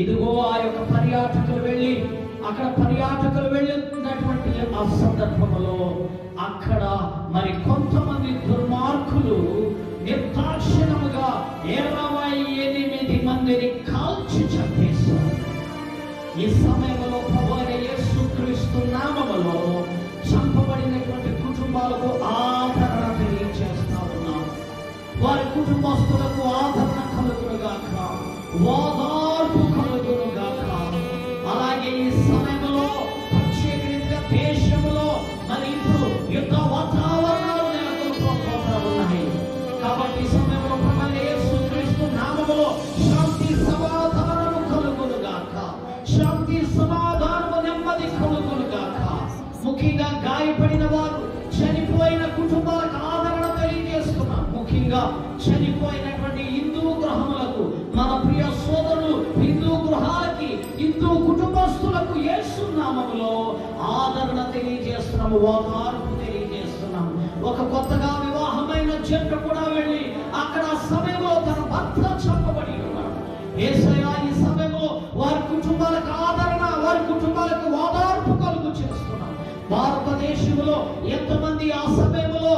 ఇదిగో ఆ యొక్క పర్యాటకులు వెళ్ళి అక్కడ పర్యాటకులు వెళ్ళినటువంటి ఆ సందర్భంలో అక్కడ మరి కొంతమంది దుర్మార్గులు నిర్దాక్షిణముగా ఇరవై ఎనిమిది మందిని కాల్చి చంపేశారు. ఈ సమయంలో భగవాన్ యేసుక్రీస్తు నామములో చంపబడినటువంటి కుటుంబాలకు ఆదరణ తెలియజేస్తా ఉన్నాం. వారి కుటుంబస్తులకు ఆదరణ కలుగును వాదా చనిపోయిన కుటుంబాలకు ఆదరణ తెలియజేస్తున్నాం. ముఖ్యంగా చనిపోయినటువంటి హిందూ గ్రహములకు మన ప్రియ సోదరులు హిందూ గృహాలకి హిందూ కుటుంబస్తులకు ఏసునామములో ఆదరణ తెలియజేస్తున్నాము ఓదార్పు తెలియజేస్తున్నాం. ఒక కొత్తగా వివాహమైన జంట కూడా వెళ్ళి అక్కడ సమయంలో తన భర్త చంపబడి ఉన్నాడు. ఏసయా ఈ సమయంలో వారి కుటుంబాలకు ఆదరణ వారి కుటుంబాలకు ఎంతమంది ఆ సమయంలో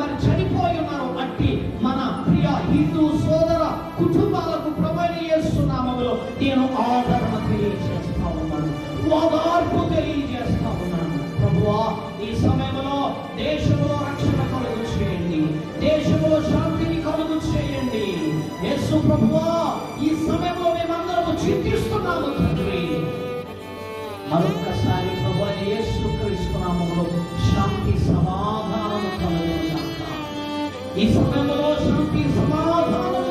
మరి చనిపోయి ఉన్నారు అట్టి మన ప్రియ హిందూ సోదర కుటుంబాలకు ప్రమాణ చేస్తున్నామలో నేను ఆదరణ తెలియజేస్తా ఉన్నాను. ఓదార్పు తెలియజేస్తా ఉన్నాను. ప్రభువా ఈ సమయంలో దేశంలో రక్షణ కలుగు చేయండి. దేశంలో శాంతిని కలుగు చేయండి. యేసు ప్రభువా ఈ సమయంలో మేమందరము చింతిస్తున్నాము తండ్రి. మరొక్కసారి Isso não é